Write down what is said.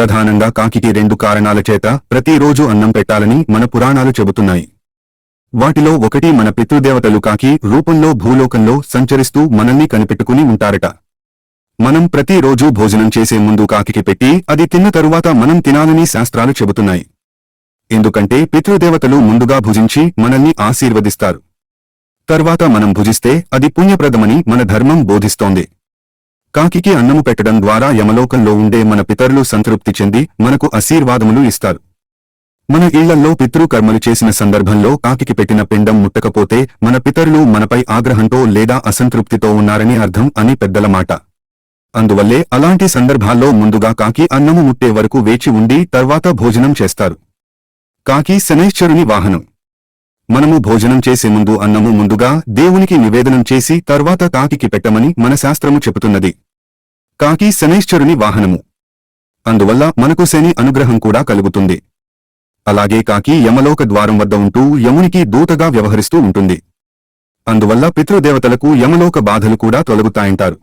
ప్రధానంగా కాకికి రెండు కారణాల చేత ప్రతిరోజు అన్నం పెట్టాలని మన పురాణాలు చెబుతున్నాయి. వాటిలో ఒకటి మన పితృదేవతలు కాకి రూపంలో భూలోకంలో సంచరిస్తూ మనల్ని కనిపెట్టుకుని ఉంటారట. మనం ప్రతిరోజూ భోజనం చేసే ముందు కాకికి పెట్టి అది తిన్న తరువాత మనం తినాలని శాస్త్రాలు చెబుతున్నాయి. ఎందుకంటే పితృదేవతలు ముందుగా భుజించి మనల్ని ఆశీర్వదిస్తారు. తర్వాత మనం భుజిస్తే అది పుణ్యప్రదమని మన ధర్మం బోధిస్తోంది. కాకికి అన్నము పెట్టడం ద్వారా యమలోకంలో ఉండే మన పితరులు సంతృప్తి చెంది మనకు ఆశీర్వాదములు ఇస్తారు. మన ఇళ్ళల్లో పితృకర్మలు చేసిన సందర్భంలో కాకికి పెట్టిన పిండం ముట్టకపోతే మన పితరులు మనపై ఆగ్రహంతో లేదా అసంతృప్తితో ఉన్నారని అర్థం అని పెద్దల మాట. అందువల్లే అలాంటి సందర్భాల్లో ముందుగా కాకి అన్నము ముట్టే వరకు వేచి ఉండి తర్వాత భోజనం చేస్తారు. కాకి శనైశ్వరుని వాహనం. మనము భోజనం చేసే ముందు అన్నము ముందుగా దేవునికి నివేదనం చేసి తర్వాత కాకికి పెట్టమని మన శాస్త్రము చెబుతున్నది. కాకి శనైశ్చరుని వాహనము. అందువల్ల మనకు శని అనుగ్రహం కూడా కలుగుతుంది. అలాగే కాకి యమలోక ద్వారం వద్ద ఉంటూ యమునికి దూతగా వ్యవహరిస్తూ ఉంటుంది. అందువల్ల పితృదేవతలకు యమలోక బాధలు కూడా తొలగుతాయంటారు.